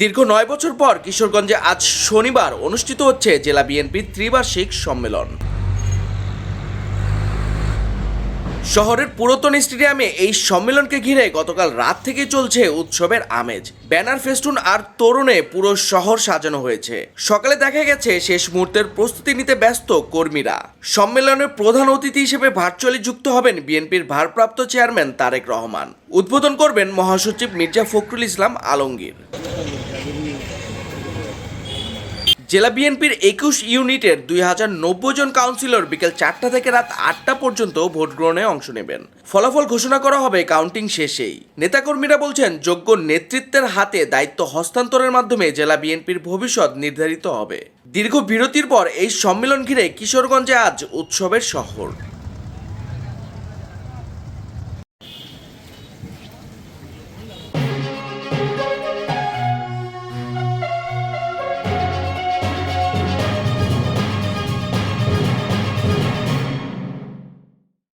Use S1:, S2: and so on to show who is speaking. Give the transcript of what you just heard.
S1: দীর্ঘ নয় বছর পর কিশোরগঞ্জে আজ শনিবার অনুষ্ঠিত হচ্ছে জেলা বিএনপির ত্রিবার্ষিক সম্মেলন। শহরের পুরাতন স্টেডিয়ামে এই সম্মেলনকে ঘিরে গতকাল রাত থেকে চলছে উৎসবের আমেজ। ব্যানার ফেস্টুন আর তরুণে পুরো শহর সাজানো হয়েছে। সকালে দেখা গেছে শেষ মুহূর্তের প্রস্তুতি নিতে ব্যস্ত কর্মীরা। সম্মেলনের প্রধান অতিথি হিসেবে ভার্চুয়ালি যুক্ত হবেন বিএনপির ভারপ্রাপ্ত চেয়ারম্যান তারেক রহমান। উদ্বোধন করবেন মহাসচিব মির্জা ফখরুল ইসলাম আলমগীর। জেলা বিএনপির একুশ ইউনিটের দুই হাজার নব্বই জন কাউন্সিলর বিকেল চারটা থেকে রাত আটটা পর্যন্ত ভোট গ্রহণে অংশ নেবেন। ফলাফল ঘোষণা করা হবে কাউন্টিং শেষেই। নেতাকর্মীরা বলছেন, যোগ্য নেতৃত্বের হাতে দায়িত্ব হস্তান্তরের মাধ্যমে জেলা বিএনপির ভবিষ্যৎ নির্ধারিত হবে। দীর্ঘ বিরতির পর এই সম্মেলন ঘিরে কিশোরগঞ্জে আজ উৎসবের শহর।